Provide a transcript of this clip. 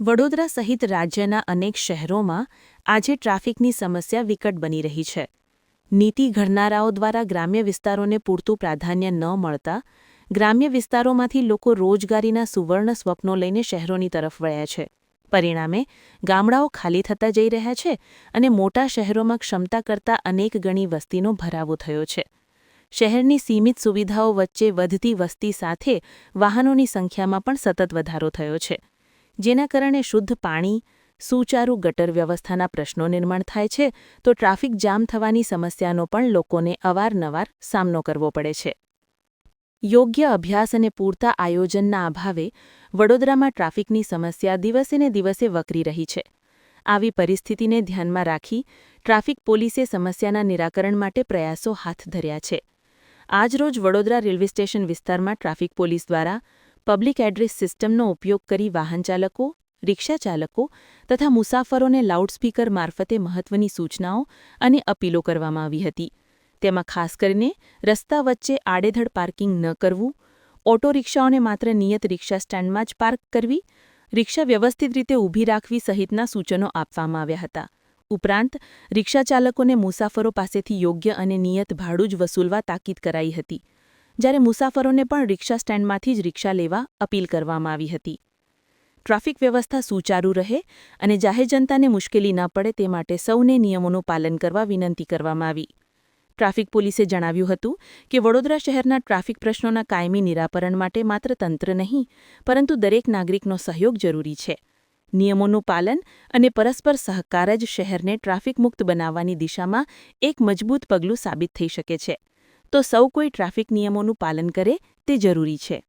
વડોદરા સહિત રાજ્યના અનેક શહેરોમાં આજે ટ્રાફિકની સમસ્યા વિકટ બની રહી છે. નીતિ ઘડનારાઓ દ્વારા ગ્રામ્ય વિસ્તારોને પૂરતું પ્રાધાન્ય ન મળતા ગ્રામ્ય વિસ્તારોમાંથી લોકો રોજગારીના સુવર્ણ સ્વપ્નો લઈને શહેરોની તરફ વળ્યા છે. પરિણામે ગામડાઓ ખાલી થતા જઈ રહ્યા છે અને મોટા શહેરોમાં ક્ષમતા કરતાં અનેક ગણી વસ્તીનો ભરાવો થયો છે. શહેરની સીમિત સુવિધાઓ વચ્ચે વધતી વસ્તી સાથે વાહનોની સંખ્યામાં પણ સતત વધારો થયો છે. જેના કારણે શુદ્ધ પાણી, સુચારુ ગટર વ્યવસ્થાના પ્રશ્નો નિર્માણ થાય છે, તો ટ્રાફિક જામ થવાની સમસ્યાનો પણ લોકોને અવારનવાર સામનો કરવો પડે છે. યોગ્ય અભ્યાસ અને પૂરતા આયોજનના અભાવે વડોદરામાં ટ્રાફિકની સમસ્યા દિવસેને દિવસે વકરી રહી છે. આવી પરિસ્થિતિને ધ્યાનમાં રાખી ટ્રાફિક પોલીસે સમસ્યાના નિરાકરણ માટે પ્રયાસો હાથ ધર્યા છે. આજરોજ વડોદરા રેલવે સ્ટેશન વિસ્તારમાં ટ્રાફિક પોલીસ દ્વારા પબ્લિક એડ્રેસ સિસ્ટમનો ઉપયોગ કરી વાહનચાલકો રિક્ષાચાલકો તથા મુસાફરોને લાઉડસ્પીકર મારફતે મહત્વની સૂચનાઓ અને અપીલો કરવામાં આવી હતી. તેમાં ખાસ કરીને રસ્તા વચ્ચે આડેધડ પાર્કિંગ ન કરવું, ઓટો રિક્ષાઓને માત્ર નિયત રિક્ષા સ્ટેન્ડમાં જ પાર્ક કરવી, રિક્ષા વ્યવસ્થિત રીતે ઊભી રાખવી સહિતના સૂચનો આપવામાં આવ્યા હતા. ઉપરાંત રિક્ષાચાલકોને મુસાફરો પાસેથી યોગ્ય અને નિયત ભાડું જ વસૂલવા તાકીદ કરાઈ હતી. જ્યારે મુસાફરોને પણ રિક્ષા સ્ટેન્ડમાંથી જ રિક્ષા લેવા અપીલ કરવામાં આવી હતી. ટ્રાફિક વ્યવસ્થા સુચારુ રહે અને જાહેર જનતાને મુશ્કેલી ન પડે તે માટે સૌને નિયમોનું પાલન કરવા વિનંતી કરવામાં આવી. ટ્રાફિક પોલીસે જણાવ્યું હતું કે વડોદરા શહેરના ટ્રાફિક પ્રશ્નોના કાયમી નિરાકરણ માટે માત્ર તંત્ર નહીં, પરંતુ દરેક નાગરિકનો સહયોગ જરૂરી છે. નિયમોનું પાલન અને પરસ્પર સહકાર જ શહેરને ટ્રાફિક મુક્ત બનાવવાની દિશામાં એક મજબૂત પગલું સાબિત થઈ શકે છે. તો સૌ કોઈ ટ્રાફિક નિયમોનું પાલન કરે તે જરૂરી છે.